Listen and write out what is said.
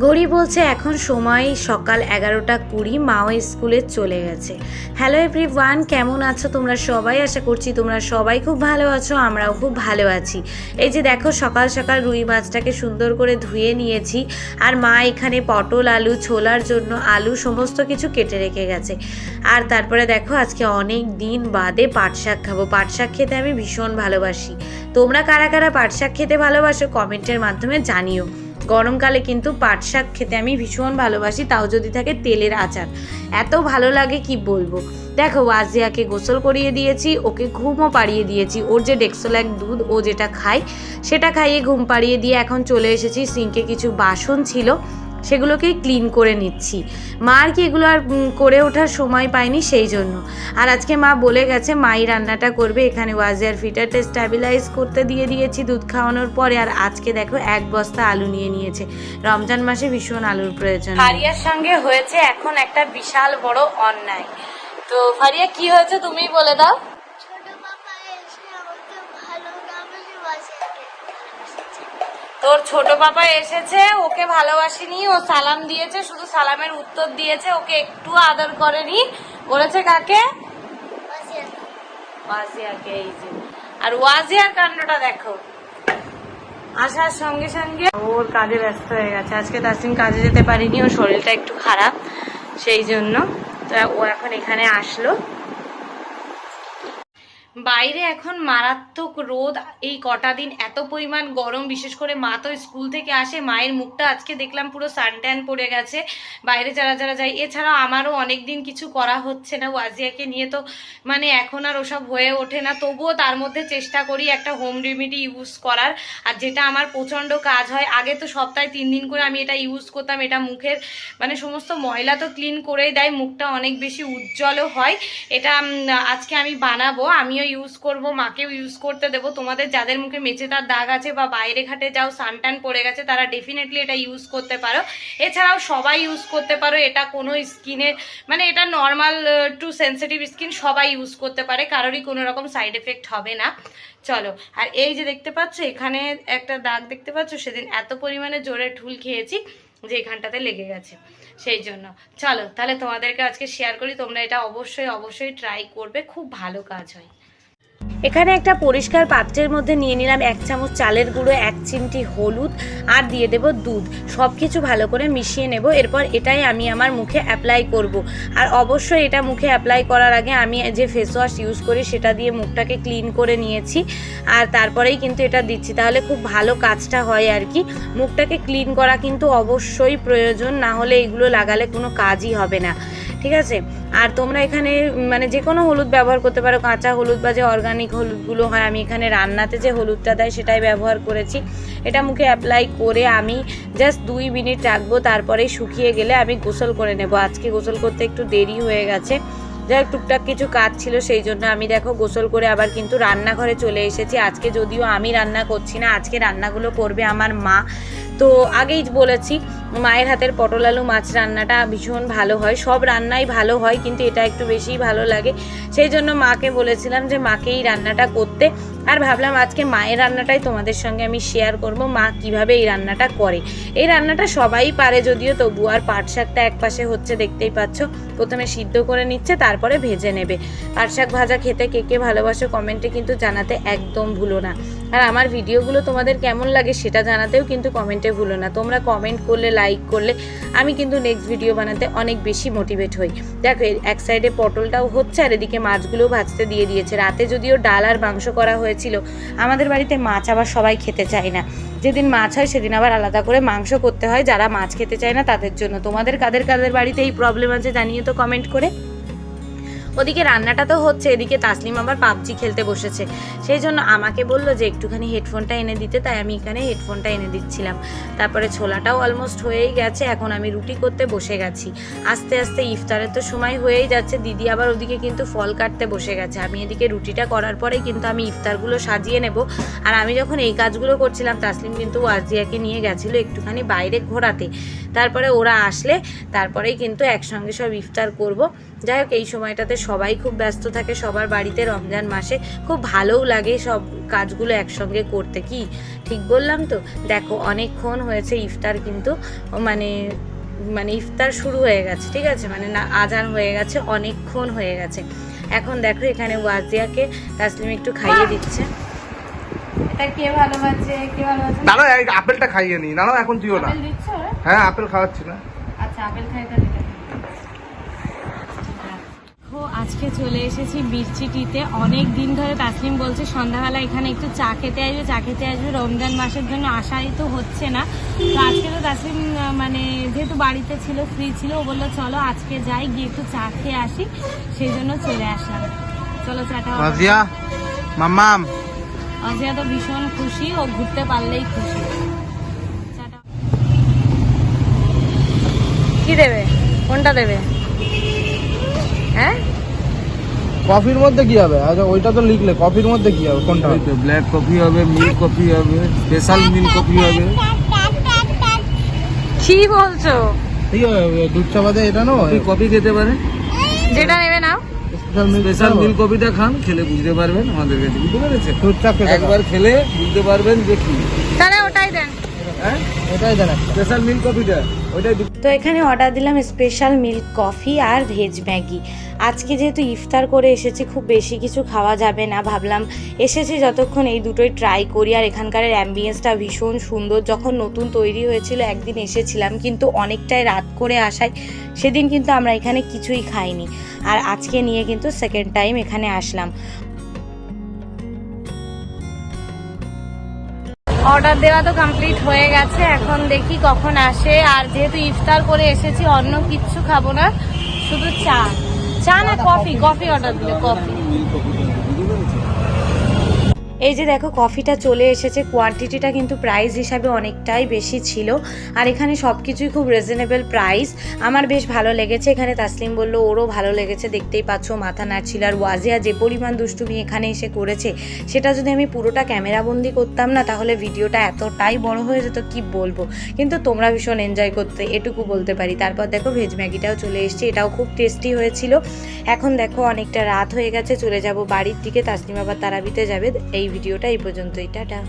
ঘড়ি বলছে, এখন সময় সকাল এগারোটা কুড়ি, মাও স্কুলে চলে গেছে। হ্যালো এভরি ওয়ান কেমন আছো তোমরা সবাই? আশা করছি তোমরা সবাই খুব ভালো আছো, আমরাও খুব ভালো আছি। এই যে দেখো, সকাল সকাল রুই মাছটাকে সুন্দর করে ধুয়ে নিয়েছি আর মা এখানে পটল, আলু, ছোলার জন্য আলু সমস্ত কিছু কেটে রেখে গেছে। আর তারপরে দেখো, আজকে অনেক দিন বাদে পাট শাক খাব। পাট শাক খেতে আমি ভীষণ ভালোবাসি। তোমরা কারা কারা পাট শাক খেতে ভালোবাসো, কমেন্টের মাধ্যমে জানিও। গরমকালে কিন্তু পাট শাক খেতে আমি ভীষণ ভালোবাসি, তাও যদি থাকে তেলের আচার। এত ভালো লাগে কি বলব? দেখো, ওয়াজিয়াকে গোসল করিয়ে দিয়েছি, ওকে ঘুমও পাড়িয়ে দিয়েছি। ওর যে ডেক্সোল্যাক দুধ, ও যেটা খায়, সেটা খাইয়ে ঘুম পাড়িয়ে দিয়ে এখন চলে এসেছি। সিঙ্কে কিছু বাসন ছিল সেগুলোকেই ক্লিন করে নিচ্ছি। মা আর কি এগুলো আর করে ওঠার সময় পায়নি সেই জন্য। আর আজকে মা বলে গেছে, মাই রান্নাটা করবে, এখানে ওয়াজিয়ার ফিটারটা স্ট্যাবিলাইজ করতে দিয়ে দিয়েছি দুধ খাওয়ানোর পরে। আর আজকে দেখো এক বস্তা আলু নিয়ে নিয়েছে। রমজান মাসে ভীষণ আলুর প্রয়োজন ফারিয়ার সঙ্গে হয়েছে এখন একটা বিশাল বড় অন্যায়। তো ফারিয়া, কি হয়েছে তুমিই বলে দাও ছোট পাপা এসে আমাকে ভালো না বলে বাসাতে তোর ছোট পাপা এসেছে, ওকে ভালোবাসিনি, ও সালাম দিয়েছে, শুধু সালামের উত্তর দিয়েছে, ওকে একটু আদর করেনি। বলেছে কাকে? এই যে। আর ওয়াজিয়ার কাণ্ডটা দেখো। আসার সঙ্গে সঙ্গে ওর কাজে ব্যস্ত হয়ে গেছে। আজকে তাসিম কাজে যেতে পারিনি, ওর শরীরটা একটু খারাপ, সেই জন্য। তো ও এখন এখানে আসলো। বাইরে এখন মারাত্মক রোদ। এই কটা দিন এত পরিমাণ গরম, বিশেষ করে মা তো স্কুল থেকে আসে, মায়ের মুখটা আজকে দেখলাম পুরো সানট্যান পড়ে গেছে। বাইরে যারা যারা যায়, এছাড়াও আমারও অনেক দিন কিছু করা হচ্ছে না। ওয়াজিয়াকে নিয়ে তো মানে এখন আর ওসব হয়ে ওঠে না। তবুও তার মধ্যে চেষ্টা করি একটা হোম রেমেডি ইউজ করার। আর যেটা আমার প্রচণ্ড কাজ হয়, আগে তো সপ্তাহে তিন দিন করে আমি এটা ইউজ করতাম, এটা মুখের মানে সমস্ত ময়লা তো ক্লিন করেই দেয়, মুখটা অনেক বেশি উজ্জ্বলও হয়। এটা আজকে আমি বানাবো। আমিও ইউজ করব, মাকেও ইউজ করতে দেবো। তোমাদের যাদের মুখে মেচেদার দাগ আছে বা বাইরে ঘাটে যাও সানটান পড়ে গেছে, তারা ডেফিনেটলি এটা ইউজ করতে পারো। এছাড়াও সবাই ইউজ করতে পারো, এটা কোনো স্কিনের মানে এটা নর্মাল টু সেন্সিটিভ স্কিন সবাই ইউজ করতে পারে, কারোরই কোনো রকম সাইড এফেক্ট হবে না। চলো, আর এই যে দেখতে পাচ্ছ, এখানে একটা দাগ দেখতে পাচ্ছ, সেদিন এত পরিমাণে জোরে ঠুল খেয়েছি যে এখানটাতে লেগে গেছে। সেই জন্য, চলো, তাহলে তোমাদেরকে আজকে শেয়ার করি, তোমরা এটা অবশ্যই অবশ্যই ট্রাই করবে, খুব ভালো কাজ হয়। এখানে একটা পরিষ্কার পাত্রের মধ্যে নিয়ে নিলাম এক চামচ চালের গুঁড়ো, এক চিমটি হলুদ আর দিয়ে দেব দুধ। সব কিছু ভালো করে মিশিয়ে নেব। এরপর এটাই আমি আমার মুখে অ্যাপ্লাই করব। আর অবশ্যই এটা মুখে অ্যাপ্লাই করার আগে আমি যে ফেস ওয়াশ ইউজ করি সেটা দিয়ে মুখটাকে ক্লিন করে নিয়েছি। আর তারপরেই কিন্তু এটা দিচ্ছি। তাহলে খুব ভালো কাজটা হয় আর কি। মুখটাকে ক্লিন করা কিন্তু অবশ্যই প্রয়োজন, না হলে এগুলো লাগালে কোনো কাজই হবে না। ঠিক আছে? আর তোমরা এখানে মানে যে কোনো হলুদ ব্যবহার করতে পারো। কাঁচা হলুদ বা যে অর্গানিক হলুদগুলো হয়, আমি এখানে রান্নাতে যে হলুদটা দেয়, সেটাই ব্যবহার করেছি। এটা মুখে অ্যাপ্লাই করে আমি জাস্ট দুই মিনিট রাখব তারপরে শুকিয়ে গেলে আমি গোসল করে নেব। আজকে গোসল করতে একটু দেরি হয়ে গেছে। যাই টুকটাক কিছু কাজ ছিল, সেই জন্য আমি দেখো গোসল করে আবার কিন্তু রান্নাঘরে চলে এসেছি। আজকে যদিও আমি রান্না করছি না, আজকে রান্নাগুলো করবে আমার মা। তো আগেই বলেছি মায়ের হাতের পটল আলু মাছ রান্নাটা ভীষণ ভালো হয়। সব রান্নাই ভালো হয়, কিন্তু এটা একটু বেশিই ভালো লাগে। সেই জন্য মাকে বলেছিলাম যে মাকে এই রান্নাটা করতে। আর ভাবলাম আজকে মায়ের রান্নাটাই তোমাদের সঙ্গে আমি শেয়ার করব, মা কীভাবে এই রান্নাটা করে। এই রান্নাটা সবাই পারে যদিও তবু আর পাট শাকটা এক পাশে হচ্ছে দেখতেই পাচ্ছ। প্রথমে সিদ্ধ করে নিচ্ছে, তারপরে ভেজে নেবে। পাট শাক ভাজা খেতে কে কে ভালোবাসো কমেন্টে কিন্তু জানাতে একদম ভুলো না। আর আমার ভিডিওগুলো তোমাদের কেমন লাগে সেটা জানাতেও কিন্তু কমেন্টে ভুলো না। তোমরা কমেন্ট করলে লাইক করলে, আমি কিন্তু নেক্সট ভিডিও বানাতে অনেক বেশি মোটিভেট হই। দেখো এক সাইডে পটলটাও হচ্ছে আর এদিকে মাছগুলোও ভাজতে দিয়ে দিয়েছে। রাতে যদিও ডাল আর মাংস করা হয়েছিল, আমাদের বাড়িতে মাছ আবার সবাই খেতে চায় না। যেদিন মাছ হয় সেদিন আবার আলাদা করে মাংস করতে হয়। যারা মাছ খেতে চায় না তাদের জন্য। তোমাদের কাদের কাদের বাড়িতে এই প্রবলেম আছে জানিয়ে তো কমেন্ট করে। ওদিকে রান্নাটা তো হচ্ছে, এদিকে তাসলিম আবার পাবজি খেলতে বসেছে। সেই জন্য আমাকে বলল যে একটুখানি হেডফোনটা এনে দিতে, তাই আমি এখানে হেডফোনটা এনে দিচ্ছিলাম। তারপরে ছোলাটাও অলমোস্ট হয়েই গেছে, এখন আমি রুটি করতে বসে গেছি। আস্তে আস্তে ইফতারের তো সময় হয়েই যাচ্ছে, দিদি আবার ওদিকে কিন্তু ফল কাটতে বসে গেছে। আমি এদিকে রুটিটা করার পরেই কিন্তু আমি ইফতারগুলো সাজিয়ে নেব। আর আমি যখন এই কাজগুলো করছিলাম, তাসলিম কিন্তু ওয়াজিয়াকে নিয়ে গেছিল একটুখানি বাইরে ঘোরাতে। তারপরে ওরা আসলে তারপরেই কিন্তু একসঙ্গে সব ইফতার করব। যাই হোক, এই সময়টাতে সবাই খুব ব্যস্ত থাকে, সবার বাড়িতে রমজান মাসে। খুব ভালোও লাগে সব কাজগুলো একসঙ্গে করতে, কি? ঠিক বললাম তো? দেখো, অনেকক্ষণ হয়েছে ইফতার কিন্তু মানে মানে ইফতার শুরু হয়ে গেছে, ঠিক আছে? মানে না, আজান হয়ে গেছে, অনেকক্ষণ হয়ে গেছে। এখন দেখো এখানে ওয়াজিয়াকে তাসলিম একটু খাইয়ে দিচ্ছে। এটা কে ভালোবাসে কে ভালোবাসে? দাঁড়া এই আপেলটা খাইয়ে নি। দাঁড়াও এখন তুইও না? হ্যাঁ আপেল খাওয়াচ্ছি না। আচ্ছা আপেল খাই তাহলে দেখো আজকে চলে এসেছি বীরচিটিতে অনেক দিন ধরে তাসলিম বলছে সন্ধ্যাবেলা এখানে একটু চা খেতে আসবে চা খেতে আসবে। রমজান মাসের জন্য আশাই তো হচ্ছে না। তো আজকে তো তাসলিম মানে যেহেতু বাড়িতে ছিল ফ্রি ছিল ও বলল চলো আজকে যাই গিয়ে একটু চা খেয়ে আসি। সেই জন্য চলে আসলাম। চলো চাটা মাম্মাম। অজিয়া তো ভীষণ খুশি ও ঘুরতে পারলেই খুশি। কি দেবে? কোনটা দেবে? হ্যাঁ? কফির মধ্যে কি হবে? আচ্ছা ওইটা তো লিখলে কফির মধ্যে কি হবে? কোনটা? হবে ব্ল্যাক কফি হবে মিল্ক কফি হবে স্পেশাল মিল্ক কফি হবে। কি বলছো? ঠিক আছে দুধ চা বাদে এটা নো কফি খেতে পারে। যেটা নেবে নাও। স্পেশাল মিল্ক কপিটা খান খেলে বুঝতে পারবেন আমাদের কাছে বুঝতে পেরেছেন? একবার খেলে বুঝতে পারবেন যে কি। তাহলে ওটাই দেন। হ্যাঁ? এটাই দেন স্পেশাল মিল্ক কফিটা ওইটাই তো এখানে অর্ডার দিলাম স্পেশাল মিল্ক কফি আর ভেজ ম্যাগি। আজকে যেহেতু ইফতার করে এসেছি খুব বেশি কিছু খাওয়া যাবে না ভাবলাম। এসেছি যতক্ষণ এই দুটোই ট্রাই করি আর এখানকার অ্যাম্বিয়েন্সটা ভীষণ সুন্দর। যখন নতুন তৈরি হয়েছিল একদিন এসেছিলাম কিন্তু অনেকটাই রাত করে আসায় সেদিন কিন্তু আমরা এখানে কিছুই খাইনি। আর আজকে নিয়ে কিন্তু সেকেন্ড টাইম এখানে আসলাম। অর্ডার দেওয়া তো কমপ্লিট হয়ে গেছে এখন দেখি কখন আসে। আর যেহেতু ইফতার করে এসেছি অন্য কিচ্ছু খাব না শুধু চা। চা না কফি কফি অর্ডার দিলে কফি এই যে দেখো, কফিটা চলে এসেছে। কোয়ান্টিটিটা কিন্তু প্রাইস হিসাবে অনেকটাই বেশি ছিল। আর এখানে সব কিছুই খুব রিজনেবল প্রাইস আমার বেশ ভালো লেগেছে। এখানে তাসলিম বলল, ওরও ভালো লেগেছে। দেখতেই পাচ্ছ, মাথা নাড়ছিল। আর ওয়াজিয়া যে পরিমাণ দুষ্টুমি এখানে এসে করেছে, সেটা যদি আমি পুরোটা ক্যামেরাবন্দি করতাম না, তাহলে ভিডিওটা এতটাই বড় হয়ে যেত, কি বলব? কিন্তু তোমরা ভীষণ এনজয় করতে, এটুকু বলতে পারি। তারপর দেখো ভেজ ম্যাগিটাও চলে এসেছে। এটাও খুব টেস্টি হয়েছিল। এখন দেখো, অনেকটা রাত হয়ে গেছে। চলে যাব বাড়ির দিকে। তাসলিম আবার তারাবিতে যাবে। এই ভিডিওটা এই পর্যন্তই টাটা।